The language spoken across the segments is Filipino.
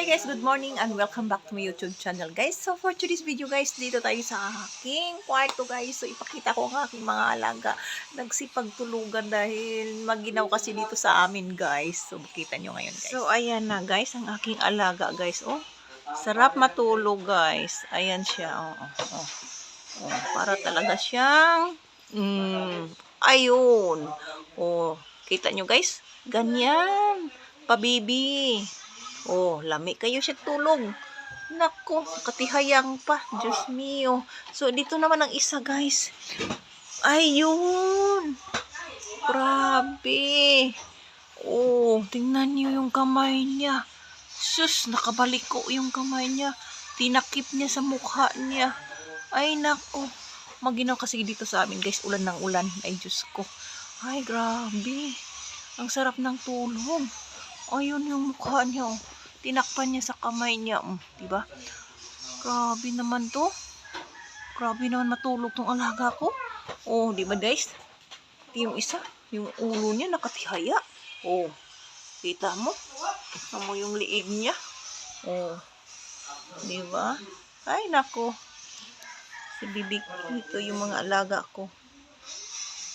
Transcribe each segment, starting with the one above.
Hi guys, good morning and welcome back to my YouTube channel guys. So for today's video guys, dito tayo sa aking kwarto guys. So ipakita ko ang aking mga alaga. Nagsipagtulugan dahil maginaw kasi dito sa amin guys. So makita nyo ngayon guys. So ayan na guys, ang aking alaga guys. Oh, sarap matulog guys. Ayan siya. Oh, oh, oh. oh para talaga siyang mm, ayun. Oh, kita nyo guys? Ganyan. Pabibi. Oh, lami kayo siya tulog. Nako, katihayang pa. Diyos mio. So, dito naman ang isa, guys. Ayun. Grabe. Oh, tingnan niyo yung kamay niya. Sus, nakabalik ko yung kamay niya. Tinakip niya sa mukha niya. Ay, nako. Maginaw kasi dito sa amin, guys. Ulan ng ulan. Ay, Diyos ko. Ay, grabe. Ang sarap ng tulog. Ayun yung mukha niya, oh. Tinakpan niya sa kamay niya, oh. Diba? Grabe naman to. Grabe naman matulog tong alaga ko. Oh, di ba guys? Yung isa, yung ulo niya nakatihaya. Oh, kita mo? Amo yung liig niya. Oh, di ba? Ay, nako. Si Bibi, ito yung mga alaga ko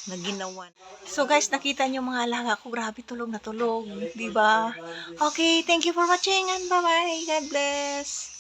na ginawan. So guys, nakita niyo mga alaga ko, grabe tulog na tulog, 'di ba? Okay, thank you for watching and bye-bye. God bless.